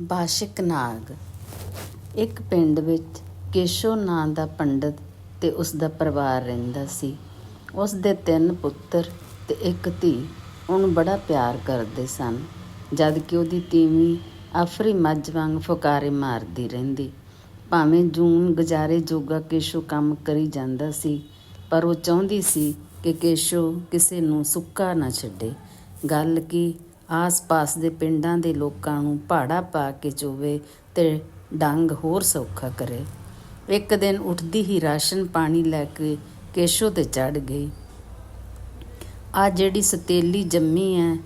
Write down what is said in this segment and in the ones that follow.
ਬਾਸ਼ਿਕ ਨਾਗ। ਇੱਕ ਪਿੰਡ ਵਿੱਚ ਕੇਸ਼ੋ ਨਾਂ ਦਾ ਪੰਡਤ ਤੇ ਉਸ ਦਾ ਪਰਿਵਾਰ ਰਹਿੰਦਾ ਸੀ। ਉਸ ਦੇ ਤਿੰਨ ਪੁੱਤਰ ਤੇ ਇੱਕ ਧੀ ਉਹਨੂੰ ਬੜਾ ਪਿਆਰ ਕਰਦੇ ਸਨ ਜਦ ਕਿ ਉਹਦੀ ਤੀਵੀਂ ਆਫਰੀ ਮੱਝ ਵਾਂਗ ਫੁਕਾਰੇ ਮਾਰਦੀ ਰਹਿੰਦੀ। ਭਾਵੇਂ ਜੂਨ ਗੁਜ਼ਾਰੇ ਜੋਗਾ ਕੇਸ਼ੋ ਕੰਮ ਕਰੀ ਜਾਂਦਾ ਸੀ, ਪਰ ਉਹ ਚਾਹੁੰਦੀ ਸੀ ਕਿ ਕੇਸ਼ੋ ਕਿਸੇ ਨੂੰ ਸੁੱਕਾ ਨਾ ਛੱਡੇ। ਗੱਲ ਕੀ ਆਸ-ਪਾਸ ਦੇ ਪਿੰਡਾਂ ਦੇ ਲੋਕਾਂ ਨੂੰ ਭਾੜਾ ਪਾ ਕੇ ਚੋਵੇ ਤੇ ਡੰਗ ਹੋਰ ਸੌਖਾ ਕਰੇ। ਇੱਕ ਦਿਨ ਉੱਠਦੀ ਹੀ ਰਾਸ਼ਨ ਪਾਣੀ ਲੈ ਕੇ ਕੇਸ਼ੋ ਤੇ ਚੜ੍ਹ ਗਈ। ਆਹ ਜਿਹੜੀ ਸਤੇਲੀ ਜੰਮੀ ਹੈ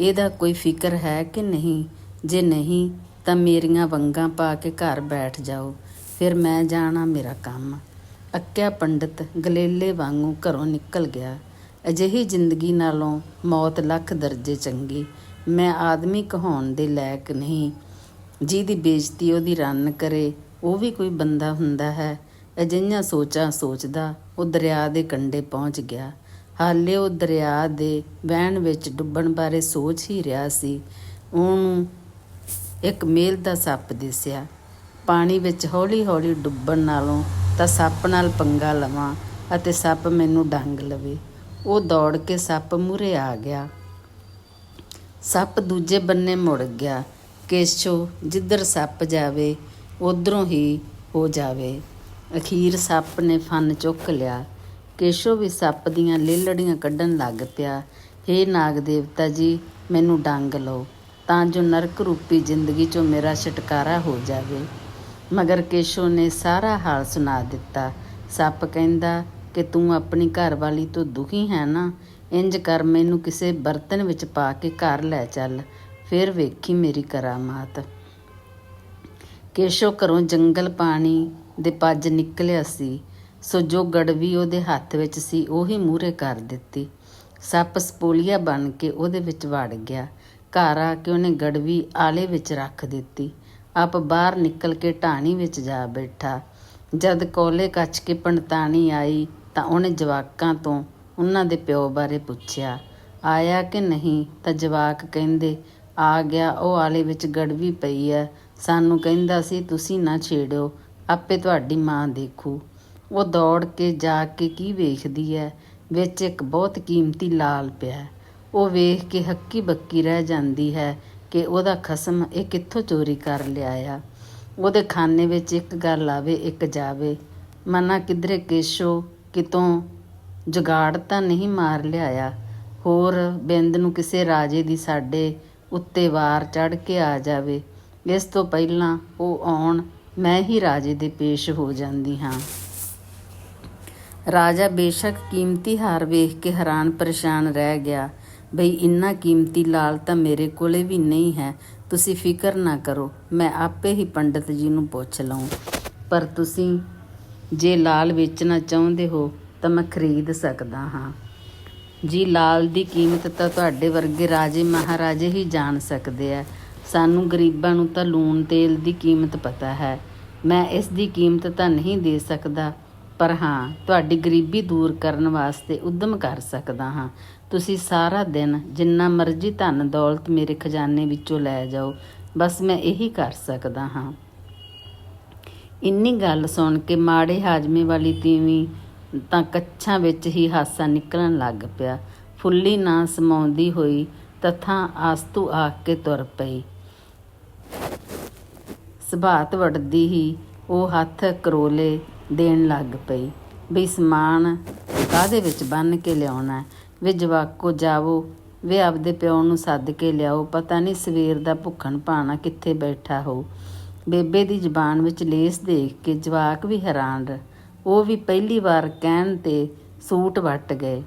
ਇਹਦਾ ਕੋਈ ਫਿਕਰ ਹੈ ਕਿ ਨਹੀਂ? ਜੇ ਨਹੀਂ, ਤਾਂ ਮੇਰੀਆਂ ਵੰਗਾਂ ਪਾ ਕੇ ਘਰ ਬੈਠ ਜਾਓ, ਫਿਰ ਮੈਂ ਜਾਣਾ ਮੇਰਾ ਕੰਮ। ਅੱਕਿਆ ਪੰਡਤ ਗਲੇਲੇ ਵਾਂਗੂੰ ਘਰੋਂ ਨਿਕਲ ਗਿਆ। ਅਜਿਹੀ ਜ਼ਿੰਦਗੀ ਨਾਲੋਂ ਮੌਤ ਲੱਖ ਦਰਜੇ ਚੰਗੀ। ਮੈਂ ਆਦਮੀ ਕਹਾਉਣ ਦੇ ਲਾਇਕ ਨਹੀਂ। ਜਿਹਦੀ ਬੇਇੱਜ਼ਤੀ ਉਹਦੀ ਰੰਨ ਕਰੇ, ਉਹ ਵੀ ਕੋਈ ਬੰਦਾ ਹੁੰਦਾ ਹੈ। ਅਜਿਹੀਆਂ ਸੋਚਾਂ ਸੋਚਦਾ ਉਹ ਦਰਿਆ ਦੇ ਕੰਢੇ ਪਹੁੰਚ ਗਿਆ। ਹਾਲੇ ਉਹ ਦਰਿਆ ਦੇ ਵਹਿਣ ਵਿੱਚ ਡੁੱਬਣ ਬਾਰੇ ਸੋਚ ਹੀ ਰਿਹਾ ਸੀ। ਉਹਨੂੰ ਇੱਕ ਮੇਲ ਦਾ ਸੱਪ ਦਿਸਿਆ। ਪਾਣੀ ਵਿੱਚ ਹੌਲੀ-ਹੌਲੀ ਡੁੱਬਣ ਨਾਲੋਂ ਤਾਂ ਸੱਪ ਨਾਲ ਪੰਗਾ ਲਵਾਂ ਅਤੇ ਸੱਪ ਮੈਨੂੰ ਡੰਗ ਲਵੇ। ਉਹ ਦੌੜ ਕੇ ਸੱਪ ਮੂਰੇ ਆ ਗਿਆ। ਸੱਪ ਦੂਜੇ ਬੰਨੇ ਮੁੜ ਗਿਆ। ਕੇਸ਼ੋ ਜਿੱਧਰ ਸੱਪ ਜਾਵੇ ਉਧਰੋਂ ਹੀ ਹੋ ਜਾਵੇ। ਅਖੀਰ ਸੱਪ ਨੇ ਫਨ ਚੁੱਕ ਲਿਆ। ਕੇਸ਼ੋ ਵੀ ਸੱਪ ਦੀਆਂ ਲੇਲੜੀਆਂ ਕੱਢਣ ਲੱਗ ਪਿਆ। ਹੇ ਨਾਗ ਦੇਵਤਾ ਜੀ, ਮੈਨੂੰ ਡੰਗ ਲਓ, ਤਾਂ ਜੋ ਨਰਕ ਰੂਪੀ ਜ਼ਿੰਦਗੀ ਚੋਂ ਮੇਰਾ ਛੁਟਕਾਰਾ ਹੋ ਜਾਵੇ। ਮਗਰ ਕੇਸ਼ੋ ਨੇ ਸਾਰਾ ਹਾਲ ਸੁਣਾ ਦਿੱਤਾ। ਸੱਪ ਕਹਿੰਦਾ ਕਿ ਤੂੰ ਆਪਣੀ ਘਰਵਾਲੀ ਤੋਂ ਦੁਖੀ ਹੈ ਨਾ? ਇੰਜ ਕਰ ਮੈਨੂੰ ਕਿਸੇ ਬਰਤਨ ਵਿੱਚ ਪਾ ਕੇ ਘਰ ਲੈ ਚੱਲ, ਫਿਰ ਵੇਖੀ ਮੇਰੀ ਕਰਾਮਾਤ। ਕੇਸ਼ੋ ਘਰੋਂ ਜੰਗਲ ਪਾਣੀ ਦੇ ਪੱਜ ਨਿਕਲਿਆ ਸੀ, ਸੋ ਜੋ ਗੜਵੀ ਉਹਦੇ ਹੱਥ ਵਿੱਚ ਸੀ, ਉਹੀ ਮੂਰੇ ਕਰ ਦਿੱਤੀ। ਸੱਪ ਸਪੋਲੀਆ ਬਣ ਕੇ ਉਹਦੇ ਵਿੱਚ ਵੜ ਗਿਆ। ਘਰ ਆ ਕੇ ਉਹਨੇ ਗੜਵੀ ਆਲੇ ਵਿੱਚ ਰੱਖ ਦਿੱਤੀ। ਆਪ ਬਾਹਰ ਨਿਕਲ ਕੇ ਢਾਣੀ ਵਿੱਚ ਜਾ ਬੈਠਾ। ਜਦ ਕੋਲੇ ਕੱਚ ਕੇ ਪੰਡਤਾਣੀ ਆਈ, ਤਾਂ ਉਹਨੇ ਜਵਾਕਾਂ ਤੋਂ ਉਹਨਾਂ ਦੇ ਪਿਓ ਬਾਰੇ ਪੁੱਛਿਆ। ਆਇਆ ਕਿ ਨਹੀਂ? ਤਾਂ ਜਵਾਕ ਕਹਿੰਦੇ, ਆ ਗਿਆ, ਉਹ ਆਲੇ ਵਿੱਚ ਗੜਵੀ ਪਈ ਐ। ਸਾਨੂੰ ਕਹਿੰਦਾ ਸੀ, ਤੁਸੀਂ ਨਾ ਛੇੜਿਓ, ਆਪੇ ਤੁਹਾਡੀ ਮਾਂ ਦੇਖੂ। ਉਹ ਦੌੜ ਕੇ ਜਾ ਕੇ ਕੀ ਵੇਖਦੀ ਐ? ਵਿੱਚ ਇੱਕ ਬਹੁਤ ਕੀਮਤੀ ਲਾਲ ਪਿਆ। ਉਹ ਵੇਖ ਕੇ ਹੱਕੀ ਬੱਕੀ ਰਹਿ ਜਾਂਦੀ ਹੈ ਕਿ ਉਹਦਾ ਖਸਮ ਇਹ ਕਿੱਥੋਂ ਚੋਰੀ ਕਰ ਲਿਆਇਆ। ਉਹਦੇ ਖਾਨੇ ਵਿੱਚ ਇੱਕ ਗੱਲ ਆਵੇ, ਇੱਕ ਜਾਵੇ। ਮਨਾ ਕਿਧਰੇ ਕੇਸ਼ੋ? ਕਿਤੋਂ? ਜੁਗਾੜ ਤਾਂ ਨਹੀਂ ਮਾਰ ਲਿਆਇਆ। ਹੋਰ ਬਿੰਦ ਨੂੰ ਕਿਸੇ ਰਾਜੇ ਦੀ ਸਾਡੇ ਉੱਤੇ ਵਾਰ ਚੜ ਕੇ ਆ ਜਾਵੇ। ਇਸ ਤੋਂ ਪਹਿਲਾਂ ਉਹ ਆਉਣ ਮੈਂ ਹੀ ਰਾਜੇ ਦੇ ਪੇਸ਼ ਹੋ ਜਾਂਦੀ ਹਾਂ। ਰਾਜਾ ਬੇਸ਼ੱਕ ਕੀਮਤੀ ਹਾਰ ਵੇਖ ਕੇ ਹੈਰਾਨ ਪਰੇਸ਼ਾਨ ਰਹਿ ਗਿਆ। ਬਈ ਇੰਨਾ ਕੀਮਤੀ ਲਾਲ ਤਾਂ ਮੇਰੇ ਕੋਲੇ ਵੀ ਨਹੀਂ ਹੈ। ਤੁਸੀਂ ਫਿਕਰ ਨਾ ਕਰੋ, ਮੈਂ ਆਪੇ ਹੀ ਪੰਡਤ ਜੀ ਨੂੰ ਪੁੱਛ ਲਵਾਂ ਪਰ ਤੁਸੀਂ ਜੇ ਲਾਲ ਵੇਚਣਾ ਚਾਹੁੰਦੇ ਹੋ ਤਾਂ ਮੈਂ ਖਰੀਦ ਸਕਦਾ ਹਾਂ। ਜੀ, ਲਾਲ ਦੀ ਕੀਮਤ ਤਾਂ ਤੁਹਾਡੇ ਵਰਗੇ ਰਾਜੇ ਮਹਾਰਾਜੇ ਹੀ ਜਾਣ ਸਕਦੇ ਆ ਸਾਨੂੰ ਗਰੀਬਾਂ ਨੂੰ ਤਾਂ ਲੂਣ ਤੇਲ ਦੀ ਕੀਮਤ ਪਤਾ ਹੈ। ਮੈਂ ਇਸ ਦੀ ਕੀਮਤ ਤਾਂ ਨਹੀਂ ਦੇ ਸਕਦਾ, ਪਰ ਹਾਂ, ਤੁਹਾਡੀ ਗਰੀਬੀ ਦੂਰ ਕਰਨ ਵਾਸਤੇ ਉਦਮ ਕਰ ਸਕਦਾ ਹਾਂ। ਤੁਸੀਂ ਸਾਰਾ ਦਿਨ ਜਿੰਨਾ ਮਰਜ਼ੀ ਧਨ ਦੌਲਤ ਮੇਰੇ ਖਜ਼ਾਨੇ ਵਿੱਚੋਂ ਲੈ ਜਾਓ, ਬਸ ਮੈਂ ਇਹੀ ਕਰ ਸਕਦਾ ਹਾਂ। ਇੰਨੀ ਗੱਲ ਸੁਣ ਕੇ ਮਾੜੇ ਹਾਜਮੇ ਵਾਲੀ ਤੀਵੀਂ ਤਾਂ ਕੱਛਾਂ ਵਿੱਚ ਹੀ ਹਾਸਾ ਨਿਕਲਣ ਲੱਗ ਪਿਆ। ਫੁੱਲੀ ਨਾ ਸਮਾਉਂਦੀ ਹੋਈ ਤਥਾਂ ਆਸਤੂ ਆਖ ਕੇ ਤੁਰ ਪਈ। ਸਬਾਤ ਵੜਦੀ ਹੀ ਉਹ ਹੱਥ ਕਰੋਲੇ ਦੇਣ ਲੱਗ ਪਈ। ਵੀ ਸਮਾਨ ਕਾਦੇ ਵਿੱਚ ਬੰਨ ਕੇ ਲਿਆਉਣਾ? ਵੇ ਜਵਾਕੋ ਜਾਵੋ, ਵੇ ਆਪਦੇ ਪਿਓ ਨੂੰ ਸੱਦ ਕੇ ਲਿਆਓ। ਪਤਾ ਨਹੀਂ ਸਵੇਰ ਦਾ ਭੁੱਖਣ ਭਾਣਾ ਕਿੱਥੇ ਬੈਠਾ ਹੋ। ਬੇਬੇ ਦੀ ਜ਼ਬਾਨ ਵਿੱਚ ਲੇਸ ਦੇਖ ਕੇ ਜਵਾਕ ਵੀ ਹੈਰਾਨ ਉਹ ਵੀ ਪਹਿਲੀ ਵਾਰ ਕਹਿਣ ਤੇ ਸੂਟ ਵੱਟ ਗਏ।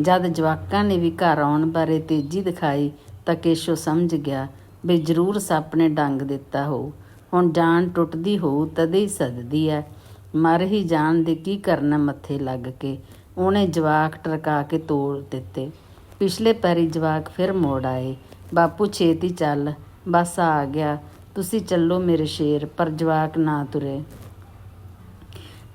ਜਦ ਜਵਾਕਾਂ ਨੇ ਵੀ ਘਰ ਆਉਣ ਬਾਰੇ ਤੇਜ਼ੀ ਦਿਖਾਈ ਤਾਂ ਕੇਸ਼ੋ ਸਮਝ ਗਿਆ ਵੀ ਜ਼ਰੂਰ ਸੱਪ ਨੇ ਡੰਗ ਦਿੱਤਾ ਹੋ। ਹੁਣ ਜਾਨ ਟੁੱਟਦੀ ਹੋਊ ਤਦੇ ਹੀ ਸਦਦੀ ਐ। ਮਰ ਹੀ ਜਾਣ ਦੇ ਕੀ ਕਰਨਾ ਮੱਥੇ ਲੱਗ ਕੇ? ਉਹਨੇ ਜਵਾਕ ਟਰਕਾ ਕੇ ਤੋੜ ਦਿੱਤੇ। ਪਿਛਲੇ ਪੈਰੀ ਜਵਾਕ ਫਿਰ ਮੋੜ ਆਏ। ਬਾਪੂ ਛੇਤੀ ਚੱਲ, ਬਸ ਆ ਗਿਆ, ਤੁਸੀਂ ਚੱਲੋ ਮੇਰੇ ਸ਼ੇਰ, ਪਰ ਜਵਾਕ ਨਾ ਤੁਰੇ।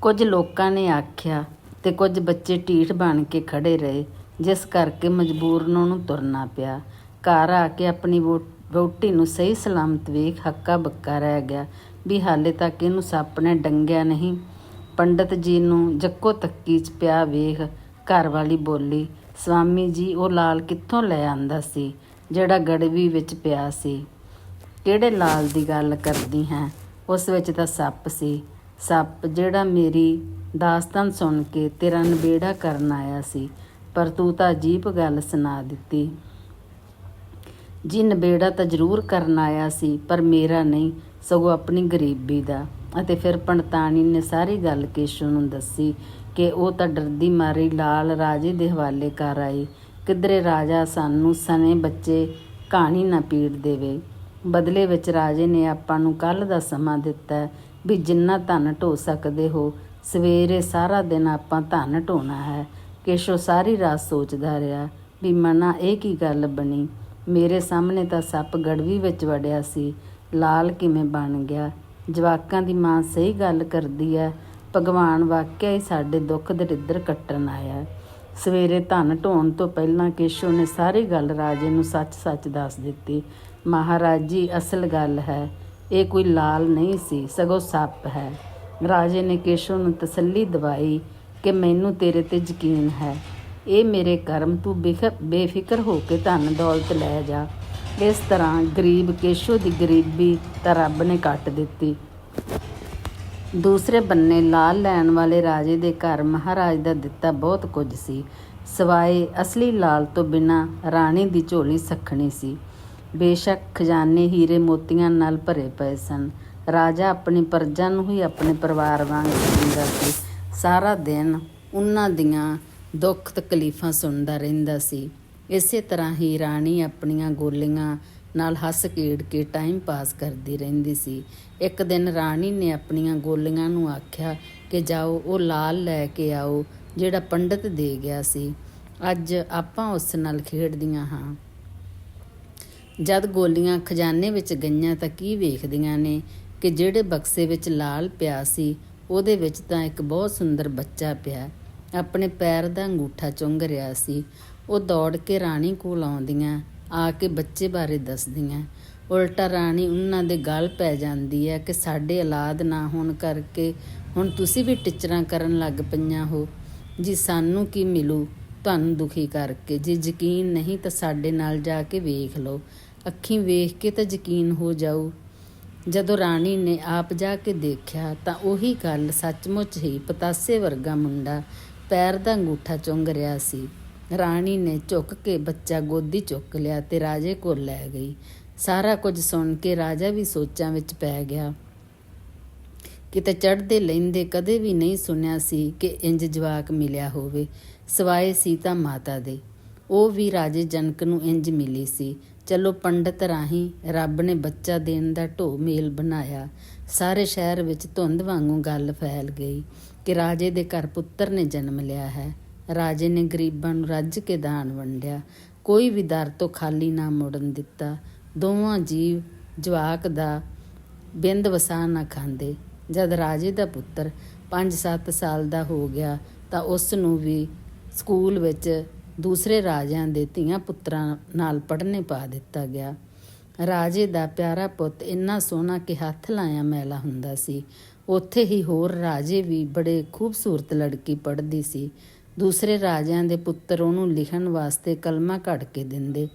ਕੁਝ ਲੋਕਾਂ ਨੇ ਆਖਿਆ ਤੇ ਕੁਝ ਬੱਚੇ ਢੀਠ ਬਣ ਕੇ ਖੜੇ ਰਹੇ, ਜਿਸ ਕਰਕੇ ਮਜਬੂਰਨ ਉਹਨੂੰ ਤੁਰਨਾ ਪਿਆ। ਘਰ ਆ ਕੇ ਆਪਣੀ ਵੋ ਰੋਟੀ ਨੂੰ ਸਹੀ ਸਲਾਮਤ ਵੇਖ ਹੱਕਾ ਬੱਕਾ ਰਹਿ ਗਿਆ ਵੀ ਹਾਲੇ ਤੱਕ ਇਹਨੂੰ ਸੱਪ ਨੇ ਡੰਗਿਆ ਨਹੀਂ। ਪੰਡਤ ਜੀ ਨੂੰ ਜੱਕੋ ਤੱਕੀ ਚ ਪਿਆ ਵੇਖ, ਘਰ ਵਾਲੀ ਬੋਲੀ, ਸਵਾਮੀ ਜੀ, ਉਹ ਲਾਲ ਕਿੱਥੋਂ ਲੈ ਆਂਦਾ ਸੀ? ਜਿਹੜਾ ਗੜਵੀ ਵਿੱਚ ਪਿਆ ਸੀ। ਕਿਹੜੇ ਲਾਲ ਦੀ ਗੱਲ ਕਰਦੀ ਹੈ? ਉਸ ਵਿੱਚ ਤਾਂ ਸੱਪ ਸੀ। ਸੱਪ ਜਿਹੜਾ ਮੇਰੀ ਦਾਸਤਾਨ ਸੁਣ ਕੇ ਤੇਰਾ ਨਬੇੜਾ ਕਰਨ ਆਇਆ ਸੀ, ਪਰ ਤੂੰ ਤਾਂ ਅਜੀਬ ਗੱਲ ਸੁਣਾ ਦਿੱਤੀ। ਜੀ, ਨਬੇੜਾ ਤਾਂ ਜ਼ਰੂਰ ਕਰਨ ਆਇਆ ਸੀ, ਪਰ ਮੇਰਾ ਨਹੀਂ, ਸਗੋਂ ਆਪਣੀ ਗਰੀਬੀ ਦਾ। ਅਤੇ ਫਿਰ ਪੰਡਤਾਣੀ ਨੇ ਸਾਰੀ ਗੱਲ ਕੇਸ਼ੂ ਨੂੰ ਦੱਸੀ ਕਿ ਉਹ ਤਾਂ ਡਰਦੀ ਮਾਰੀ ਲਾਲ ਰਾਜੇ ਦੇ ਹਵਾਲੇ ਕਰ ਆਈ। ਕਿਧਰੇ ਰਾਜਾ ਸਾਨੂੰ ਸਨੇ ਬੱਚੇ ਕਹਾਣੀ ਨਾ ਪੀੜ ਦੇਵੇ। ਬਦਲੇ ਵਿੱਚ ਰਾਜੇ ਨੇ ਆਪਾਂ ਨੂੰ ਕੱਲ ਦਾ ਸਮਾਂ ਦਿੱਤਾ ਵੀ ਜਿੰਨਾ ਧਨ ਢੋ ਸਕਦੇ ਹੋ, ਸਵੇਰੇ ਸਾਰਾ ਦਿਨ ਆਪਾਂ ਧਨ ਢੋਣਾ ਹੈ। ਕੇਸ਼ੋ ਸਾਰੀ ਰਾਤ ਸੋਚਦਾ ਰਿਹਾ ਵੀ ਮਨਾ ਇਹ ਕੀ ਗੱਲ ਬਣੀ। ਮੇਰੇ ਸਾਹਮਣੇ ਤਾਂ ਸੱਪ ਗੜਵੀ ਵਿੱਚ ਵੜਿਆ ਸੀ। ਲਾਲ ਕਿਵੇਂ ਬਣ ਗਿਆ? ਜਵਾਕਾਂ ਦੀ ਮਾਂ ਸਹੀ ਗੱਲ ਕਰਦੀ ਹੈ। ਭਗਵਾਨ ਵਾਕਿਆ ਹੀ ਸਾਡੇ ਦੁੱਖ ਦਰਿੱਦਰ ਕੱਟਣ ਆਇਆ ਸਵੇਰੇ ਧਨ ਢੋਣ ਤੋਂ ਪਹਿਲਾਂ ਕੇਸ਼ੋ ਨੇ ਸਾਰੀ ਗੱਲ ਰਾਜੇ ਨੂੰ ਸੱਚ-ਸੱਚ ਦੱਸ ਦਿੱਤੀ। ਮਹਾਰਾਜ ਜੀ, ਅਸਲ ਗੱਲ ਹੈ। ਇਹ ਕੋਈ ਲਾਲ ਨਹੀਂ ਸੀ, ਸਗੋਂ ਸੱਪ ਹੈ। ਰਾਜੇ ਨੇ ਕੇਸ਼ੋ ਨੂੰ ਤਸੱਲੀ ਦਵਾਈ ਕਿ ਮੈਨੂੰ ਤੇਰੇ ਤੇ ਯਕੀਨ ਹੈ। ਇਹ ਮੇਰੇ ਕਰਮ, ਤੂੰ ਬੇਖ- ਬੇਫਿਕਰ ਹੋ ਕੇ ਧਨ ਦੌਲਤ ਲੈ ਜਾ। ਇਸ ਤਰ੍ਹਾਂ ਗਰੀਬ ਕੇਸ਼ੋ ਦੀ ਗਰੀਬੀ ਤਾਂ ਰੱਬ ਨੇ ਕੱਟ ਦਿੱਤੀ। ਦੂਸਰੇ ਬੰਨੇ ਲਾਲ ਲੈਣ ਵਾਲੇ ਰਾਜੇ ਦੇ ਘਰ ਮਹਾਰਾਜ ਦਾ ਦਿੱਤਾ ਬਹੁਤ ਕੁਝ ਸੀ। ਸਵਾਏ ਅਸਲੀ ਲਾਲ ਤੋਂ ਬਿਨਾ ਰਾਣੀ ਦੀ ਝੋਲੀ ਸਖਣੀ ਸੀ। ਬੇਸ਼ੱਕ ਖਜ਼ਾਨੇ ਹੀਰੇ ਮੋਤੀਆਂ ਨਾਲ ਭਰੇ ਪਏ ਸਨ। ਰਾਜਾ ਆਪਣੀ ਪਰਜਾ ਨੂੰ ਹੀ ਆਪਣੇ ਪਰਿਵਾਰ ਵਾਂਗ ਸਮਝਦਾ ਸੀ। ਸਾਰਾ ਦਿਨ ਉਹਨਾਂ ਦੀਆਂ ਦੁੱਖ ਤਕਲੀਫਾਂ ਸੁਣਦਾ ਰਹਿੰਦਾ ਸੀ। ਇਸੇ ਤਰ੍ਹਾਂ ਹੀ ਰਾਣੀ ਆਪਣੀਆਂ ਗੋਲੀਆਂ ਨਾਲ ਹੱਸ ਖੇਡ ਕੇ ਟਾਈਮ ਪਾਸ ਕਰਦੀ ਰਹਿੰਦੀ ਸੀ। ਇੱਕ ਦਿਨ ਰਾਣੀ ਨੇ ਆਪਣੀਆਂ ਗੋਲੀਆਂ ਨੂੰ ਆਖਿਆ ਕਿ ਜਾਓ, ਉਹ ਲਾਲ ਲੈ ਕੇ ਆਓ, ਜਿਹੜਾ ਪੰਡਤ ਦੇ ਗਿਆ ਸੀ। ਅੱਜ ਆਪਾਂ ਉਸ ਨਾਲ ਖੇਡਦੀਆਂ ਹਾਂ। ਜਦ ਗੋਲੀਆਂ ਖਜ਼ਾਨੇ ਵਿੱਚ ਗਈਆਂ ਤਾਂ ਕੀ ਵੇਖਦੀਆਂ ਨੇ ਕਿ ਜਿਹੜੇ ਬਕਸੇ ਵਿੱਚ ਲਾਲ ਪਿਆ ਸੀ, ਉਹਦੇ ਵਿੱਚ ਤਾਂ ਇੱਕ ਬਹੁਤ ਸੁੰਦਰ ਬੱਚਾ ਪਿਆ। ਆਪਣੇ ਪੈਰ ਦਾ ਅੰਗੂਠਾ ਚੁੰਗ ਰਿਹਾ ਸੀ। ਉਹ ਦੌੜ ਕੇ ਰਾਣੀ ਕੋਲ ਆਉਂਦੀਆਂ, ਆ ਕੇ ਬੱਚੇ ਬਾਰੇ ਦੱਸਦੀਆਂ। ਉਲਟਾ ਰਾਣੀ ਉਹਨਾਂ ਦੇ ਗਲ ਪੈ ਜਾਂਦੀ ਹੈ ਕਿ ਸਾਡੇ ਔਲਾਦ ਨਾ ਹੋਣ ਕਰਕੇ ਹੁਣ ਤੁਸੀਂ ਵੀ ਟਿਚਰਾਂ ਕਰਨ ਲੱਗ ਪਈਆਂ ਹੋ। ਜੀ ਸਾਨੂੰ ਕੀ ਮਿਲੂ? ਤੁਹਾਨੂੰ ਦੁਖੀ ਕਰਕੇ। ਜੇ ਯਕੀਨ ਨਹੀਂ ਤਾਂ ਸਾਡੇ ਨਾਲ ਜਾ ਕੇ ਵੇਖ ਲਓ। ਅੱਖੀਂ ਵੇਖ ਕੇ ਤਾਂ ਯਕੀਨ ਹੋ ਜਾਊ। ਜਦੋਂ ਰਾਣੀ ਨੇ ਆਪ ਜਾ ਕੇ ਦੇਖਿਆ ਤਾਂ ਉਹੀ ਗੱਲ ਸੱਚਮੁੱਚ ਹੀ ਪਤਾਸੇ ਵਰਗਾ ਮੁੰਡਾ ਪੈਰ ਦਾ ਅੰਗੂਠਾ ਚੁੰਗ ਰਿਹਾ ਸੀ। ਰਾਣੀ ਨੇ ਝੁੱਕ ਕੇ ਬੱਚਾ ਗੋਦੀ ਚੁੱਕ ਲਿਆ ਤੇ ਰਾਜੇ ਕੋਲ ਲੈ ਗਈ। ਸਾਰਾ ਕੁਝ ਸੁਣ ਕੇ ਰਾਜਾ ਵੀ ਸੋਚਾਂ ਵਿੱਚ ਪੈ ਗਿਆ। ਕਿਤੇ ਚੜ੍ਹਦੇ ਲੈਂਦੇ ਕਦੇ ਵੀ ਨਹੀਂ ਸੁਣਿਆ ਸੀ ਕਿ ਇੰਜ ਜਵਾਕ ਮਿਲਿਆ ਹੋਵੇ। ਸਵਾਏ ਸੀਤਾ ਮਾਤਾ ਦੇ। ਉਹ ਵੀ ਰਾਜੇ ਜਨਕ ਨੂੰ ਇੰਜ ਮਿਲੀ ਸੀ। ਚਲੋ ਪੰਡਤ ਰਾਹੀਂ ਰੱਬ ਨੇ ਬੱਚਾ ਦੇਣ ਦਾ ਢੋ ਮੇਲ ਬਣਾਇਆ। ਸਾਰੇ ਸ਼ਹਿਰ ਵਿੱਚ ਧੁੰਦ ਵਾਂਗੂ ਗੱਲ ਫੈਲ ਗਈ ਕਿ ਰਾਜੇ ਦੇ ਘਰ ਪੁੱਤਰ ਨੇ ਜਨਮ ਲਿਆ ਹੈ। ਰਾਜੇ ਨੇ ਗਰੀਬਾਂ ਨੂੰ ਰੱਜ ਕੇ ਦਾਨ ਵੰਡਿਆ। ਕੋਈ ਵੀ ਦਰ ਤੋਂ ਖਾਲੀ ਨਾ ਮੁੜਨ ਦਿੱਤਾ। ਦੋਵਾਂ ਜੀਵ ਜਵਾਕ ਦਾ ਬਿੰਦ ਵਸਾ ਨਾ ਖਾਂਦੇ। ਜਦ ਰਾਜੇ ਦਾ ਪੁੱਤਰ 5-7 ਸਾਲ ਦਾ ਹੋ ਗਿਆ ਤਾਂ ਉਸ ਨੂੰ ਵੀ ਸਕੂਲ ਵਿੱਚ ਦੂਸਰੇ ਰਾਜਿਆਂ ਦੇ ਧੀਆਂ ਪੁੱਤਰਾਂ ਨਾਲ ਪੜ੍ਹਨੇ ਪਾ ਦਿੱਤਾ ਗਿਆ। ਰਾਜੇ ਦਾ ਪਿਆਰਾ ਪੁੱਤ ਇੰਨਾ ਸੋਹਣਾ ਕਿ ਹੱਥ ਲਾਇਆ ਮੈਲਾ ਹੁੰਦਾ ਸੀ। ਉੱਥੇ ਹੀ ਹੋਰ ਰਾਜੇ ਵੀ ਬੜੇ ਖੂਬਸੂਰਤ ਲੜਕੀ ਪੜ੍ਹਦੀ ਸੀ। ਦੂਸਰੇ ਰਾਜਿਆਂ ਦੇ ਪੁੱਤਰ ਉਹਨੂੰ ਲਿਖਣ ਵਾਸਤੇ ਕਲਮਾ ਘੜ ਕੇ ਦਿੰਦੇ।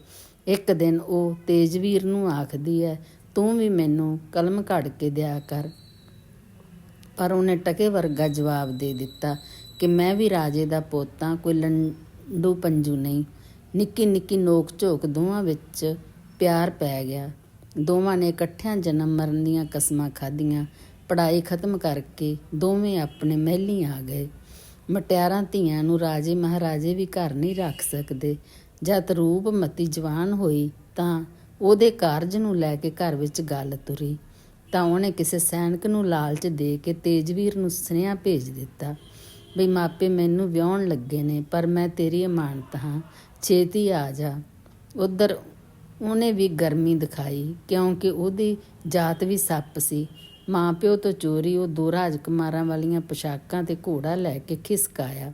ਇੱਕ ਦਿਨ ਉਹ ਤੇਜਵੀਰ ਨੂੰ ਆਖਦੀ ਹੈ, ਤੂੰ ਵੀ ਮੈਨੂੰ ਕਲਮ ਘੜ ਕੇ ਦਿਆ ਕਰ। ਪਰ ਉਹਨੇ ਟਕੇ ਵਰਗਾ ਜਵਾਬ ਦੇ ਦਿੱਤਾ ਕਿ ਮੈਂ ਵੀ ਰਾਜੇ ਦਾ ਪੋਤਾ ਕੋਈ ਲੰਡੂ ਪੰਜੂ ਨਹੀਂ। ਨਿੱਕੀ ਨਿੱਕੀ ਨੋਕ ਝੋਕ ਦੋਵਾਂ ਵਿੱਚ ਪਿਆਰ ਪੈ ਗਿਆ। ਦੋਵਾਂ ਨੇ ਇਕੱਠਿਆਂ ਜਨਮ ਮਰਨ ਦੀਆਂ ਕਸਮਾਂ ਖਾਧੀਆਂ। ਪੜ੍ਹਾਈ ਖਤਮ ਕਰਕੇ ਦੋਵੇਂ ਆਪਣੇ ਮਹਿਲੀਂ ਆ ਗਏ। ਮਟਿਆਰਾਂ ਧੀਆਂ ਨੂੰ ਰਾਜੇ ਮਹਾਰਾਜੇ ਵੀ ਘਰ ਨਹੀਂ ਰੱਖ ਸਕਦੇ। ਜਦ ਰੂਪਮਤੀ ਜਵਾਨ ਹੋਈ ਤਾਂ ਉਹਦੇ ਕਾਰਜ ਨੂੰ ਲੈ ਕੇ ਘਰ ਵਿੱਚ ਗੱਲ ਤੁਰੀ। ਤਾਂ ਉਹਨੇ ਕਿਸੇ ਸੈਨਿਕ ਨੂੰ ਲਾਲਚ ਦੇ ਕੇ ਤੇਜਵੀਰ ਨੂੰ ਸੁਨੇਹਾ ਭੇਜ ਦਿੱਤਾ। ਬਈ ਮਾਪੇ ਮੈਨੂੰ ਵਿਆਹਣ ਲੱਗੇ ਨੇ, ਪਰ ਮੈਂ ਤੇਰੀ ਅਮਾਨਤ ਹਾਂ, ਛੇਤੀ ਆ ਜਾ। ਉਧਰ ਉਹਨੇ ਵੀ ਗਰਮੀ ਦਿਖਾਈ, ਕਿਉਂਕਿ ਉਹਦੀ ਜਾਤ ਵੀ ਸੱਪ ਸੀ। ਮਾਂ ਪਿਓ ਤੋਂ ਚੋਰੀ ਉਹ ਦੋ ਰਾਜਕੁਮਾਰਾਂ ਵਾਲੀਆਂ ਪੋਸ਼ਾਕਾਂ ਤੇ ਘੋੜਾ ਲੈ ਕੇ ਖਿਸਕ ਆਇਆ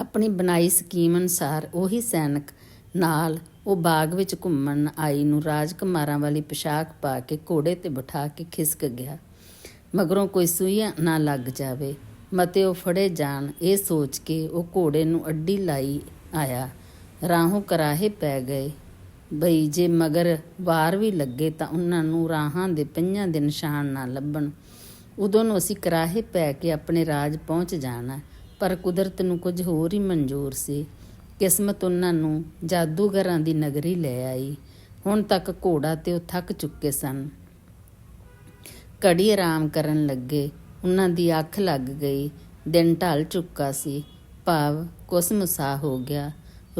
ਆਪਣੀ ਬਣਾਈ ਸਕੀਮ ਅਨੁਸਾਰ ਉਹੀ ਸੈਨਿਕ ਨਾਲ ਉਹ ਬਾਗ ਵਿੱਚ ਘੁੰਮਣ ਆਈ ਨੂੰ ਰਾਜਕੁਮਾਰਾਂ ਵਾਲੀ ਪੋਸ਼ਾਕ ਪਾ ਕੇ ਘੋੜੇ ਤੇ ਬਿਠਾ ਕੇ ਖਿਸਕ ਗਿਆ। ਮਗਰੋਂ ਕੋਈ ਸੂਈਆਂ ਨਾ ਲੱਗ ਜਾਵੇ। ਮਤੇ ਉਹ ਫੜੇ ਜਾਣ। ਇਹ ਸੋਚ ਕੇ ਉਹ ਘੋੜੇ ਨੂੰ ਅੱਡੀ ਲਾਈ ਆਇਆ। ਰਾਹੋਂ ਕਰਾਹੇ ਪੈ ਗਏ। ਬਈ, ਜੇ ਮਗਰ ਵਾਰ ਵੀ ਲੱਗੇ ਤਾਂ ਉਹਨਾਂ ਨੂੰ ਰਾਹਾਂ ਦੇ ਪੰਜਾਂ ਦੇ ਨਿਸ਼ਾਨ ਨਾ ਲੱਭਣ। ਉਦੋਂ ਨੂੰ ਅਸੀਂ ਕਰਾਹੇ ਪੈ ਕੇ ਆਪਣੇ ਰਾਜ ਪਹੁੰਚ ਜਾਣਾ। ਪਰ ਕੁਦਰਤ ਨੂੰ ਕੁਝ ਹੋਰ ਹੀ ਮਨਜ਼ੂਰ ਸੀ। ਕਿਸਮਤ ਉਹਨਾਂ ਨੂੰ ਜਾਦੂਗਰਾਂ ਦੀ ਨਗਰੀ ਲੈ ਆਈ। ਹੁਣ ਤੱਕ ਘੋੜਾ ਤੇ ਉਹ ਥੱਕ ਚੁੱਕੇ ਸਨ। ਘੜੀ ਆਰਾਮ ਕਰਨ ਲੱਗੇ। ਉਹਨਾਂ ਦੀ ਅੱਖ ਲੱਗ ਗਈ, ਦਿਨ ਢਲ ਚੁੱਕਾ ਸੀ। ਭਾਵ, ਕੁਸ ਮੁਸਾ ਹੋ ਗਿਆ।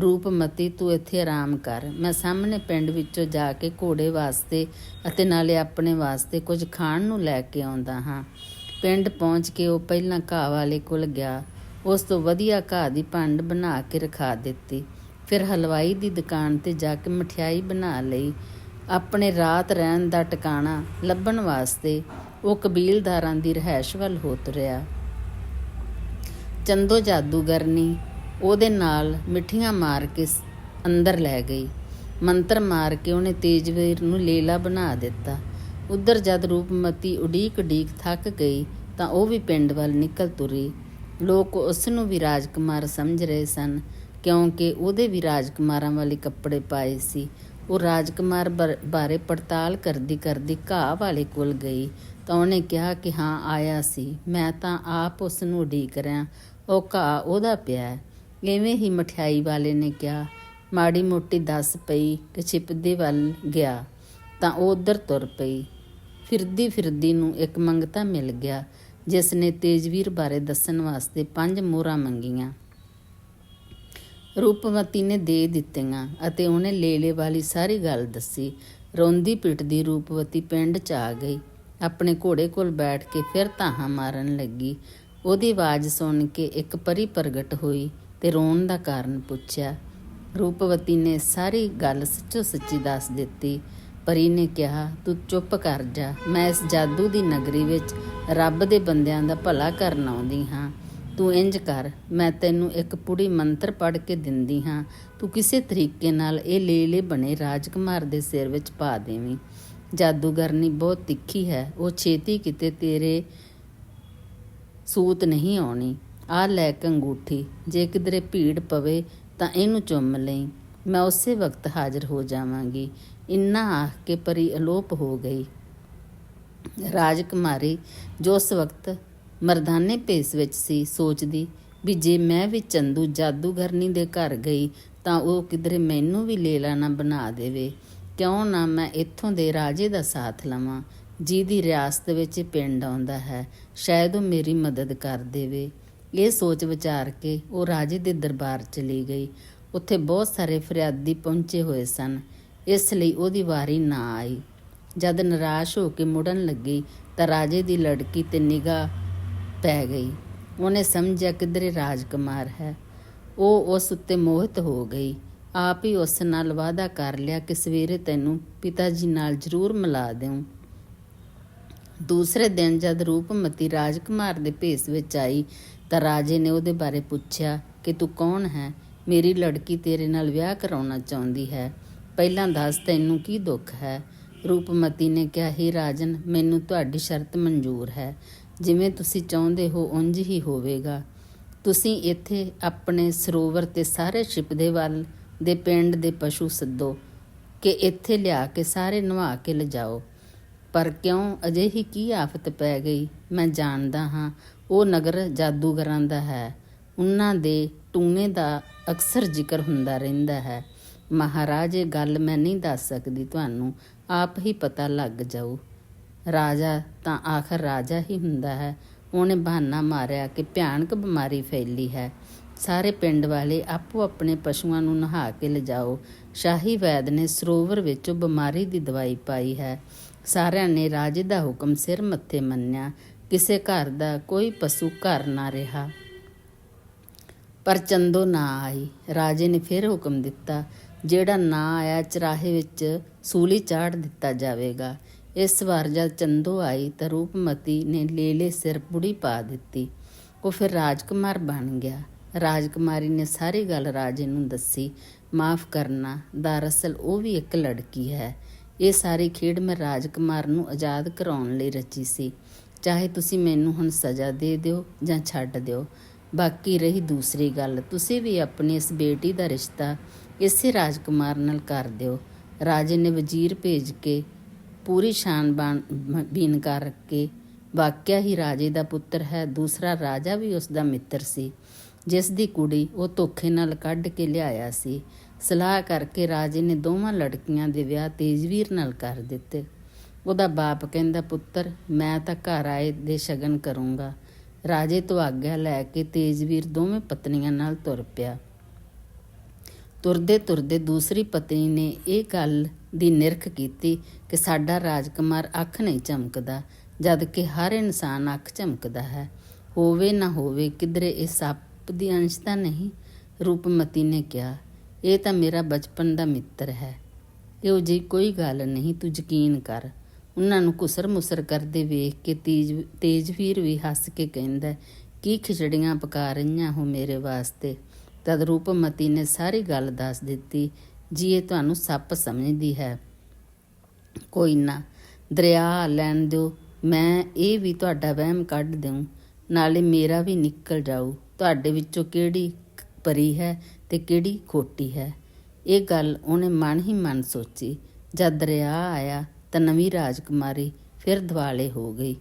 ਰੂਪਮਤੀ ਤੂੰ ਇੱਥੇ ਆਰਾਮ ਕਰ। ਮੈਂ ਸਾਹਮਣੇ ਪਿੰਡ ਵਿੱਚੋਂ ਜਾ ਕੇ ਘੋੜੇ ਵਾਸਤੇ ਅਤੇ ਨਾਲੇ ਆਪਣੇ ਵਾਸਤੇ ਕੁਝ ਖਾਣ ਨੂੰ ਲੈ ਕੇ ਆਉਂਦਾ ਹਾਂ। ਪਿੰਡ ਪਹੁੰਚ ਕੇ ਉਹ ਪਹਿਲਾਂ ਘਾਹ ਵਾਲੇ ਕੋਲ ਗਿਆ। ਉਸ ਤੋਂ ਵਧੀਆ ਘਾਹ ਦੀ ਭੰਡ ਬਣਾ ਕੇ ਰਖਾ ਦਿੱਤੀ। ਫਿਰ ਹਲਵਾਈ ਦੀ ਦੁਕਾਨ ਤੇ ਜਾ ਕੇ ਮਠਿਆਈ ਬਣਾ ਲਈ। ਆਪਣੇ ਰਾਤ ਰਹਿਣ ਦਾ ਟਿਕਾਣਾ ਲੱਭਣ ਵਾਸਤੇ ਉਹ ਕਬੀਲਦਾਰਾਂ ਦੀ ਰਹਿائش ਵੱਲ ਹੋ ਤੁਰਿਆ ਚੰਦੋ ਜਾਦੂਗਰਨੀ ਉਹਦੇ ਨਾਲ ਮਿੱਠੀਆਂ ਮਾਰ ਕੇ ਅੰਦਰ ਲੈ ਗਈ। ਮੰਤਰ ਮਾਰ ਕੇ ਉਹਨੇ ਤੇਜਵੀਰ ਨੂੰ ਲੇਲਾ ਬਣਾ ਦਿੱਤਾ। ਉਧਰ ਜਦ ਰੂਪਮਤੀ ਉਡੀਕ ਡੀਕ ਥੱਕ ਗਈ ਤਾਂ ਉਹ ਵੀ ਪਿੰਡ ਵੱਲ ਨਿਕਲ ਤੁਰੀ। ਲੋਕ ਉਸ ਨੂੰ ਵੀ ਰਾਜਕੁਮਾਰ ਸਮਝ ਰਹੇ ਸਨ, ਕਿਉਂਕਿ ਉਹਦੇ ਵੀ ਰਾਜਕੁਮਾਰਾਂ ਵਾਲੇ ਕੱਪੜੇ ਪਾਏ ਸੀ। ਉਹ ਰਾਜਕੁਮਾਰ ਬਾਰੇ ਪੜਤਾਲ ਕਰਦੀ ਕਰਦੀ ਘਾਹ ਵਾਲੇ ਕੋਲ ਗਈ। ਤਾਂ ਉਹਨੇ ਕਿਹਾ ਕਿ ਹਾਂ, ਆਇਆ ਸੀ। ਮੈਂ ਤਾਂ ਆਪ ਉਸ ਨੂੰ ਉਡੀਕ ਰਿਆਂ ਉਹ ਘਾਹ ਉਹਦਾ ਪਿਆ ਹੈ। ਐਵੇਂ ਹੀ ਮਠਿਆਈ ਵਾਲੇ ਨੇ ਕਿਹਾ। ਮਾੜੀ ਮੋਟੀ ਦੱਸ ਪਈ ਕਿ ਛਿਪਦੇ ਵੱਲ ਗਿਆ ਤਾਂ ਉਹ ਉਧਰ ਤੁਰ ਪਈ। ਫਿਰਦੀ ਫਿਰਦੀ ਨੂੰ ਇੱਕ ਮੰਗਤਾ ਮਿਲ ਗਿਆ, ਜਿਸ ਨੇ ਤੇਜਵੀਰ ਬਾਰੇ ਦੱਸਣ ਵਾਸਤੇ ਪੰਜ ਮੋਹਰਾਂ ਮੰਗੀਆਂ। ਰੂਪਵਤੀ ਨੇ ਦੇ ਦਿੱਤੀਆਂ ਅਤੇ ਉਹਨੇ ਲੇਲੇ ਵਾਲੀ ਸਾਰੀ ਗੱਲ ਦੱਸੀ। ਰੋਂਦੀ ਪਿੱਟਦੀ ਰੂਪਵਤੀ ਪਿੰਡ ਚ ਆ ਗਈ। ਆਪਣੇ ਘੋੜੇ ਕੋਲ ਬੈਠ ਕੇ ਫਿਰ ਤਾਹਾਂ ਮਾਰਨ ਲੱਗੀ। ਉਹਦੀ ਆਵਾਜ਼ ਸੁਣ ਕੇ ਇੱਕ ਪਰੀ ਪ੍ਰਗਟ ਹੋਈ ਤੇ ਰੋਣ ਦਾ ਕਾਰਨ ਪੁੱਛਿਆ। ਰੂਪਵਤੀ ਨੇ ਸਾਰੀ ਗੱਲ ਸੱਚੋ ਸੱਚੀ ਦੱਸ ਦਿੱਤੀ। ਪਰੀ ਨੇ ਕਿਹਾ, ਤੂੰ ਚੁੱਪ ਕਰ ਜਾ। ਮੈਂ ਇਸ ਜਾਦੂ ਦੀ ਨਗਰੀ ਵਿੱਚ ਰੱਬ ਦੇ ਬੰਦਿਆਂ ਦਾ ਭਲਾ ਕਰਨ ਆਉਂਦੀ ਹਾਂ। ਤੂੰ ਇੰਜ ਕਰ। ਮੈਂ ਤੈਨੂੰ ਇੱਕ ਪੁੜੀ ਮੰਤਰ ਪੜ੍ਹ ਕੇ ਦਿੰਦੀ ਹਾਂ। ਤੂੰ ਕਿਸੇ ਤਰੀਕੇ ਨਾਲ ਇਹ ਲੇਲੇ ਬਣੇ ਰਾਜਕੁਮਾਰ ਦੇ ਸਿਰ ਵਿੱਚ ਪਾ ਦੇਵੀਂ। ਜਾਦੂਗਰਨੀ ਬਹੁਤ ਤਿੱਖੀ ਹੈ। ਉਹ ਛੇਤੀ ਕਿਤੇ ਤੇਰੇ ਸੂਤ ਨਹੀਂ ਆਉਣੀ। ਆ ਲੈ ਕੇ ਅੰਗੂਠੀ ਜੇ ਕਿਧਰੇ ਭੀੜ ਪਵੇ ਤਾਂ ਇਹਨੂੰ ਚੁੰਮ ਲਈ। ਮੈਂ ਉਸੇ ਵਕਤ ਹਾਜ਼ਰ ਹੋ ਜਾਵਾਂਗੀ। ਇੰਨਾ ਆਖ ਕੇ ਪਰੀ ਅਲੋਪ ਹੋ ਗਈ। ਰਾਜਕੁਮਾਰੀ ਜੋ ਉਸ ਵਕਤ ਮਰਦਾਨੇ ਭੇਸ ਵਿੱਚ ਸੀ, ਸੋਚਦੀ ਵੀ ਜੇ ਮੈਂ ਵੀ ਚੰਦੂ ਜਾਦੂਗਰਨੀ ਦੇ ਘਰ ਗਈ ਤਾਂ ਉਹ ਕਿਧਰੇ ਮੈਨੂੰ ਵੀ ਲੇਲਾ ਨਾ ਬਣਾ ਦੇਵੇ। ਕਿਉਂ ਨਾ ਮੈਂ ਇੱਥੋਂ ਦੇ ਰਾਜੇ ਦਾ ਸਾਥ ਲਵਾਂ? ਜਿਹਦੀ ਰਿਆਸਤ ਵਿੱਚ ਪਿੰਡ ਆਉਂਦਾ ਹੈ, ਸ਼ਾਇਦ ਉਹ ਮੇਰੀ ਮਦਦ ਕਰ ਦੇਵੇ। ਇਹ ਸੋਚ ਵਿਚਾਰ ਕੇ ਉਹ ਰਾਜੇ ਦੇ ਦਰਬਾਰ ਚਲੀ ਗਈ। ਉੱਥੇ ਬਹੁਤ ਸਾਰੇ ਫਰਿਆਦੀ ਪਹੁੰਚੇ ਹੋਏ ਸਨ। ਇਸ ਲਈ ਉਹਦੀ ਵਾਰੀ ਨਾ ਆਈ। ਜਦ ਨਿਰਾਸ਼ ਹੋ ਕੇ ਮੁੜਨ ਲੱਗੀ, ਤਾਂ ਰਾਜੇ ਦੀ ਲੜਕੀ ਤੇ ਨਿਗਾਹ ਪੈ ਗਈ। ਉਹਨੇ ਸਮਝਿਆ ਕਿਧਰੇ ਰਾਜਕੁਮਾਰ ਹੈ। ਉਹ ਉਸ ਉੱਤੇ ਮੋਹਿਤ ਹੋ ਗਈ। ਆਪ ਹੀ ਉਸ ਨਾਲ ਵਾਅਦਾ ਕਰ ਲਿਆ ਕਿ ਸਵੇਰੇ ਤੈਨੂੰ ਪਿਤਾ ਜੀ ਨਾਲ ਜ਼ਰੂਰ ਮਿਲਾ ਦੇਵਾਂ ਦੂਸਰੇ ਦਿਨ ਜਦ ਰੂਪਮਤੀ ਰਾਜਕੁਮਾਰ ਦੇ ਭੇਸ ਵਿੱਚ ਆਈ ਤਾਂ ਰਾਜੇ ਨੇ ਉਹਦੇ ਬਾਰੇ ਪੁੱਛਿਆ ਕਿ ਤੂੰ ਕੌਣ ਹੈ? ਮੇਰੀ ਲੜਕੀ ਤੇਰੇ ਨਾਲ ਵਿਆਹ ਕਰਾਉਣਾ ਚਾਹੁੰਦੀ ਹੈ। ਪਹਿਲਾਂ ਦੱਸ ਤੈਨੂੰ ਕੀ ਦੁੱਖ ਹੈ? ਰੂਪਮਤੀ ਨੇ ਕਿਹਾ, ਹੀ ਰਾਜਨ, ਮੈਨੂੰ ਤੁਹਾਡੀ ਸ਼ਰਤ ਮਨਜ਼ੂਰ ਹੈ। ਜਿਵੇਂ ਤੁਸੀਂ ਚਾਹੁੰਦੇ ਹੋ, ਉਂਝ ਹੀ ਹੋਵੇਗਾ। ਤੁਸੀਂ ਇੱਥੇ ਆਪਣੇ ਸਰੋਵਰ ਤੇ ਸਾਰੇ ਛਿਪਦੇ ਵੱਲ ਦੇ ਪਿੰਡ ਦੇ ਪਸ਼ੂ ਸੱਦੋ ਕਿ ਇੱਥੇ ਲਿਆ ਕੇ ਸਾਰੇ ਨਵਾ ਕੇ ਲਿਜਾਓ। ਪਰ ਕਿਉਂ? ਅਜਿਹੀ ਕੀ ਆਫਤ ਪੈ ਗਈ? ਮੈਂ ਜਾਣਦਾ ਹਾਂ, ਉਹ ਨਗਰ ਜਾਦੂਗਰਾਂ ਦਾ ਹੈ। ਉਹਨਾਂ ਦੇ ਟੂਣੇ ਦਾ ਅਕਸਰ ਜ਼ਿਕਰ ਹੁੰਦਾ ਰਹਿੰਦਾ ਹੈ। ਮਹਾਰਾਜ, ਇਹ ਗੱਲ ਮੈਂ ਨਹੀਂ ਦੱਸ ਸਕਦੀ। ਤੁਹਾਨੂੰ ਆਪ ਹੀ ਪਤਾ ਲੱਗ ਜਾਊ। ਰਾਜਾ ਤਾਂ ਆਖਰ ਰਾਜਾ ਹੀ ਹੁੰਦਾ ਹੈ। ਉਹਨੇ ਬਹਾਨਾ ਮਾਰਿਆ ਕਿ ਭਿਆਨਕ ਬਿਮਾਰੀ ਫੈਲੀ ਹੈ। ਸਾਰੇ ਪਿੰਡ ਵਾਲੇ ਆਪੋ ਆਪਣੇ ਪਸ਼ੂਆਂ ਨੂੰ ਨਹਾ ਕੇ ਲਿਜਾਓ। ਸ਼ਾਹੀ ਵੈਦ ਨੇ ਸਰੋਵਰ ਵਿੱਚੋਂ ਬਿਮਾਰੀ ਦੀ ਦਵਾਈ ਪਾਈ ਹੈ। ਸਾਰਿਆਂ ਨੇ ਰਾਜੇ ਦਾ ਹੁਕਮ ਸਿਰ ਮੱਥੇ ਮੰਨਿਆ। ਕਿਸੇ ਘਰ ਦਾ ਕੋਈ ਪਸ਼ੂ ਘਰ ਨਾ ਰਿਹਾ। ਪਰ ਚੰਦੋ ਨਾ ਆਈ। ਰਾਜੇ ਨੇ ਫਿਰ ਹੁਕਮ ਦਿੱਤਾ, ਜਿਹੜਾ ਨਾ ਆਇਆ ਚਰਾਹੇ ਵਿੱਚ ਸੂਲੀ ਚਾੜ ਦਿੱਤਾ ਜਾਵੇਗਾ। ਇਸ ਵਾਰ ਜਦ ਚੰਦੋ ਆਈ ਤਾਂ ਰੂਪਮਤੀ ਨੇ ਲੇਲੇ ਸਿਰ ਪੁੜੀ ਪਾ ਦਿੱਤੀ। ਉਹ ਫਿਰ ਰਾਜਕੁਮਾਰ ਬਣ ਗਿਆ। ਰਾਜਕੁਮਾਰੀ ਨੇ ਸਾਰੀ ਗੱਲ ਰਾਜੇ ਨੂੰ ਦੱਸੀ। ਮਾਫ ਕਰਨਾ, ਦਰਅਸਲ ਉਹ ਵੀ ਇੱਕ ਲੜਕੀ ਹੈ। ਇਹ ਸਾਰੀ ਖੇਡ ਮੈਂ ਰਾਜਕੁਮਾਰ ਨੂੰ ਆਜ਼ਾਦ ਕਰਾਉਣ ਲਈ ਰਚੀ ਸੀ। ਚਾਹੇ ਤੁਸੀਂ ਮੈਨੂੰ ਹੁਣ ਸਜ਼ਾ ਦੇ ਦਿਓ ਜਾਂ ਛੱਡ ਦਿਓ। ਬਾਕੀ ਰਹੀ ਦੂਸਰੀ ਗੱਲ, ਤੁਸੀਂ ਵੀ ਆਪਣੀ ਇਸ ਬੇਟੀ ਦਾ ਰਿਸ਼ਤਾ ਇਸੇ ਰਾਜਕੁਮਾਰ ਨਾਲ ਕਰ ਦਿਓ। ਰਾਜੇ ਨੇ ਵਜ਼ੀਰ ਭੇਜ ਕੇ ਪੂਰੀ ਸ਼ਾਨ ਬਾਣ ਬੀਨ ਕਰ ਕੇ ਵਾਕਿਆ ਹੀ ਰਾਜੇ ਦਾ ਪੁੱਤਰ ਹੈ, ਦੂਸਰਾ ਰਾਜਾ ਵੀ ਉਸ ਦਾ ਮਿੱਤਰ ਸੀ। ਜਿਸ ਦੀ ਕੁੜੀ ਉਹ ਧੋਖੇ ਨਾਲ ਕੱਢ ਕੇ ਲਿਆਇਆ ਸੀ। ਸਲਾਹ ਕਰਕੇ ਰਾਜੇ ਨੇ ਦੋਵਾਂ ਲੜਕੀਆਂ ਦੇ ਵਿਆਹ ਤੇਜਵੀਰ ਨਾਲ ਕਰ ਦਿੱਤੇ। ਉਹਦਾ ਬਾਪ ਕਹਿੰਦਾ, ਪੁੱਤਰ, ਮੈਂ ਤਾਂ ਘਰ ਆਏ ਦੇ ਸ਼ਗਨ ਕਰੂੰਗਾ। ਰਾਜੇ ਤੋਂ ਆਗਿਆ ਲੈ ਕੇ ਤੇਜਵੀਰ ਦੋਵੇਂ ਪਤਨੀਆਂ ਨਾਲ ਤੁਰ ਪਿਆ। ਤੁਰਦੇ ਤੁਰਦੇ ਦੂਸਰੀ ਪਤਨੀ ਨੇ ਇਹ ਗੱਲ ਦੀ ਨਿਰਖ ਕੀਤੀ ਕਿ ਸਾਡਾ ਰਾਜਕੁਮਾਰ ਅੱਖ ਨਹੀਂ ਚਮਕਦਾ, ਜਦ ਕਿ ਹਰ ਇਨਸਾਨ ਅੱਖ ਚਮਕਦਾ ਹੈ। ਹੋਵੇ ਨਾ ਹੋਵੇ ਕਿਧਰੇ ਇਹ ਸੱਪ ਦੀ ਅੰਸ਼ ਤਾਂ ਨਹੀਂ, ਰੂਪਮਤੀ ਨੇ ਕਿਹਾ, ਇਹ ਤਾਂ ਮੇਰਾ ਬਚਪਨ ਦਾ ਮਿੱਤਰ ਹੈ। ਇਹੋ ਜੀ ਕੋਈ ਗੱਲ ਨਹੀਂ, ਤੂੰ ਯਕੀਨ ਕਰ। ਉਹਨਾਂ ਨੂੰ ਕੁਸਰ ਮੁਸਰ ਕਰਦੇ ਵੇਖ ਕੇ ਤੇਜ ਤੇਜਵੀਰ ਵੀ ਹੱਸ ਕੇ ਕਹਿੰਦਾ, ਕੀ ਖਿਚੜੀਆਂ ਪਕਾ ਰਹੀਆਂ ਹੋ ਮੇਰੇ ਵਾਸਤੇ? ਤਦ ਰੂਪਮਤੀ ਨੇ ਸਾਰੀ ਗੱਲ ਦੱਸ ਦਿੱਤੀ, ਜੀ, ਇਹ ਤੁਹਾਨੂੰ ਸੱਪ ਸਮਝਦੀ ਹੈ। ਕੋਈ ਨਾ, ਦਰਿਆ ਲੈਣ ਦਿਓ। ਮੈਂ ਇਹ ਵੀ ਤੁਹਾਡਾ ਵਹਿਮ ਕੱਢ ਦਿਉ ਨਾਲੇ ਮੇਰਾ ਵੀ ਨਿਕਲ ਜਾਊ। ਤੁਹਾਡੇ ਵਿੱਚੋਂ ਕਿਹੜੀ ਪਰੀ ਹੈ ਤੇ ਕਿਹੜੀ ਖੋਟੀ ਹੈ? ਇਹ ਗੱਲ ਉਹਨੇ ਮਨ ਹੀ ਮਨ ਸੋਚੀ। ਜਦ ਦਰਿਆ ਆਇਆ ਤਾਂ ਨਵੀਂ ਰਾਜਕੁਮਾਰੀ ਫਿਰ ਦਿਵਾਲੇ ਹੋ ਗਈ।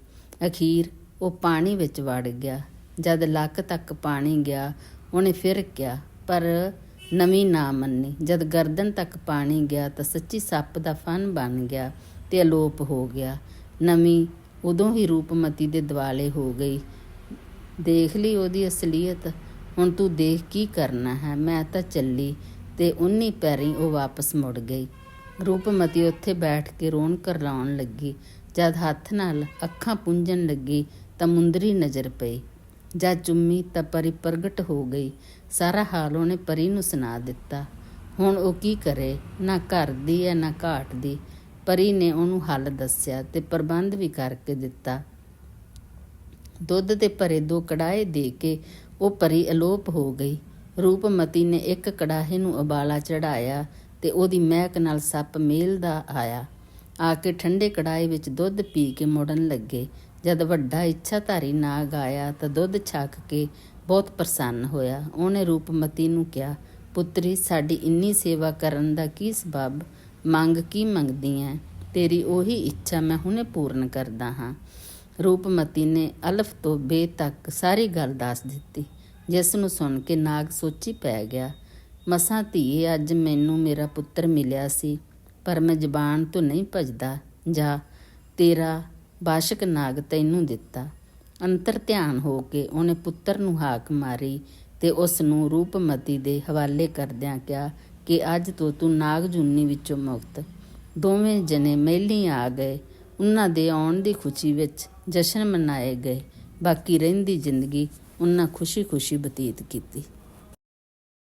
ਅਖੀਰ ਉਹ ਪਾਣੀ ਵਿੱਚ ਵੜ ਗਿਆ। ਜਦ ਲੱਕ ਤੱਕ ਪਾਣੀ ਗਿਆ, ਉਹਨੇ ਫਿਰ ਕਿਹਾ, ਪਰ ਨਵੀਂ ਨਾ ਮੰਨੀ। ਜਦ ਗਰਦਨ ਤੱਕ ਪਾਣੀ ਗਿਆ ਤਾਂ ਸੱਚੀ ਸੱਪ ਦਾ ਫਨ ਬਣ ਗਿਆ ਤੇ ਅਲੋਪ ਹੋ ਗਿਆ। ਨਵੀਂ ਉਦੋਂ ਹੀ ਰੂਪਮਤੀ ਦੇ ਦਿਵਾਲੇ ਹੋ ਗਈ। ਦੇਖ ਲਈ ਉਹਦੀ ਅਸਲੀਅਤ। ਹੁਣ ਤੂੰ ਦੇਖ ਕੀ ਕਰਨਾ ਹੈ। ਮੈਂ ਤਾਂ ਚੱਲੀ ਤੇ ਉਨੀ ਪੈਰੀ ਉਹ ਵਾਪਸ ਮੁੜ ਗਈ। ਰੂਪਮਤੀ ਉੱਥੇ ਬੈਠ ਕੇ ਰੋਣ ਕਰਲਾਉਣ ਲੱਗੀ। ਜਦ ਹੱਥ ਨਾਲ ਅੱਖਾਂ ਪੁੰਝਣ ਲੱਗੀ ਤਾਂ ਮੁੰਦਰੀ ਨਜ਼ਰ ਪਈ। ਜਦ ਚੁੰਮੀ ਤਾਂ ਪਰੀ ਪ੍ਰਗਟ ਹੋ ਗਈ। ਸਾਰਾ ਹਾਲ ਉਹਨੇ ਪਰੀ ਨੂੰ ਸੁਣਾ ਦਿੱਤਾ। ਹੁਣ ਉਹ ਕੀ ਕਰੇ? ਨਾ ਘਰ ਦੀ ਹੈ, ਨਾ ਘਾਟ ਦੀ। ਪਰੀ ਨੇ ਉਹਨੂੰ ਹੱਲ ਦੱਸਿਆ ਤੇ ਪ੍ਰਬੰਧ ਵੀ ਕਰਕੇ ਦਿੱਤਾ। ਦੁੱਧ ਦੇ ਭਰੇ ਦੋ ਕੜਾਏ ਦੇ ਕੇ ਉਹ ਪਰੀ ਅਲੋਪ ਹੋ ਗਈ। ਰੂਪਮਤੀ ਨੇ ਇੱਕ ਕੜਾਹੇ ਨੂੰ ਉਬਾਲਾ ਚੜਾਇਆ ਤੇ ਉਹਦੀ ਮਹਿਕ ਨਾਲ ਸੱਪ ਮੇਲ ਦਾ ਆਇਆ। ਆ ਕੇ ਠੰਡੇ ਕੜਾਏ ਵਿੱਚ ਦੁੱਧ ਪੀ ਕੇ ਮੁੜਨ ਲੱਗੇ। ਜਦ ਵੱਡਾ ਇੱਛਾਧਾਰੀ ਨਾਗ ਆਇਆ ਤਾਂ ਦੁੱਧ ਛਕ ਕੇ ਬਹੁਤ ਪ੍ਰਸੰਨ ਹੋਇਆ। ਉਹਨੇ ਰੂਪਮਤੀ ਨੂੰ ਕਿਹਾ, ਪੁੱਤਰੀ, ਸਾਡੀ ਇੰਨੀ ਸੇਵਾ ਕਰਨ ਦਾ ਕੀ ਸਬਬ? ਮੰਗ ਕੀ ਮੰਗਦੀ ਹੈ ਤੇਰੀ ਉਹੀ ਇੱਛਾ ਮੈਂ ਹੁਣੇ ਪੂਰਨ ਕਰਦਾ ਹਾਂ। ਰੂਪਮਤੀ ਨੇ ਅਲਫ ਤੋਂ ਬੇ ਤੱਕ ਸਾਰੀ ਗੱਲ ਦੱਸ ਦਿੱਤੀ। ਜਿਸ ਨੂੰ ਸੁਣ ਕੇ ਨਾਗ ਸੋਚੀ ਪੈ ਗਿਆ, ਮਸਾਂ ਧੀਏ, ਅੱਜ ਮੈਨੂੰ ਮੇਰਾ ਪੁੱਤਰ ਮਿਲਿਆ ਸੀ, ਪਰ ਮੈਂ ਜ਼ਬਾਨ ਤੋਂ ਨਹੀਂ ਭਜਦਾ। ਜਾਂ, ਤੇਰਾ ਬਾਸ਼ਕ ਨਾਗ ਤੈਨੂੰ ਦਿੱਤਾ। ਅੰਤਰ ਧਿਆਨ ਹੋ ਕੇ ਉਹਨੇ ਪੁੱਤਰ ਨੂੰ ਹਾਕ ਮਾਰੀ ਤੇ ਉਸ ਨੂੰ ਰੂਪਮਤੀ ਦੇ ਹਵਾਲੇ ਕਰਦਿਆਂ ਕਿਹਾ ਕਿ ਅੱਜ ਤੋਂ ਤੂੰ ਨਾਗ ਜੁੰਨੀ ਵਿੱਚੋਂ ਮੁਕਤ। ਦੋਵੇਂ ਜਣੇ ਮਹਿਲੀ ਆ ਗਏ। ਉਹਨਾਂ ਦੇ ਆਉਣ ਦੀ ਖੁਸ਼ੀ ਵਿੱਚ ਜਸ਼ਨ ਮਨਾਏ ਗਏ। ਬਾਕੀ ਰਹਿੰਦੀ ਜ਼ਿੰਦਗੀ ਉਹਨਾਂ ਖੁਸ਼ੀ-ਖੁਸ਼ੀ ਬਤੀਤ ਕੀਤੀ।